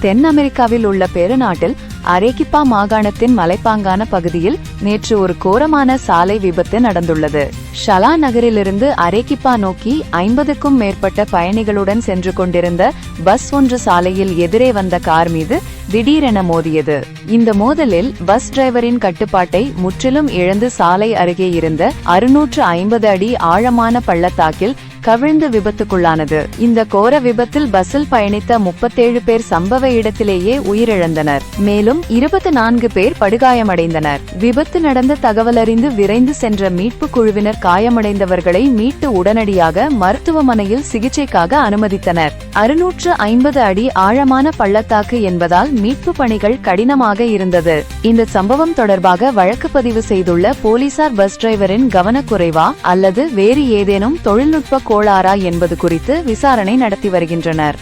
தென் அமெரிக்காவில் உள்ள பெருநாட்டில் அரேகிப்பா மாகாணத்தின் மலைப்பாங்கான பகுதியில் நேற்று ஒரு கோரமான சாலை விபத்து நடந்துள்ளது. ஷலா நகரிலிருந்து அரேகிப்பா நோக்கி ஐம்பதுக்கும் மேற்பட்ட பயணிகளுடன் சென்று கொண்டிருந்த பஸ் ஒன்று சாலையில் எதிரே வந்த கார் மீது திடீரென மோதியது. இந்த மோதலில் பஸ் டிரைவரின் கட்டுப்பாட்டை முற்றிலும் இழந்து சாலை அருகே இருந்த அறுநூற்று ஐம்பது அடி ஆழமான பள்ளத்தாக்கில் கவிழ்ந்து விபத்துக்குள்ளானது. இந்த கோர விபத்தில் பஸ்ஸில் பயணித்த முப்பத்தேழு பேர் சம்பவ இடத்திலேயே உயிரிழந்தனர். மேலும் இருபத்தி நான்கு பேர் படுகாயமடைந்தனர். விபத்து நடந்த தகவலறிந்து விரைந்து சென்ற மீட்பு குழுவினர் காயமடைந்தவர்களை மீட்டு உடனடியாக மருத்துவமனையில் சிகிச்சைக்காக அனுமதித்தனர். அறுநூற்று ஐம்பது அடி ஆழமான பள்ளத்தாக்கு என்பதால் மீட்பு பணிகள் கடினமாக இருந்தது. இந்த சம்பவம் தொடர்பாக வழக்கு பதிவு செய்துள்ள போலீசார் பஸ் டிரைவரின் கவனக்குறைவா அல்லது வேறு ஏதேனும் தொழில்நுட்ப கோளாறா என்பது குறித்து விசாரணை நடத்தி வருகின்றனர்.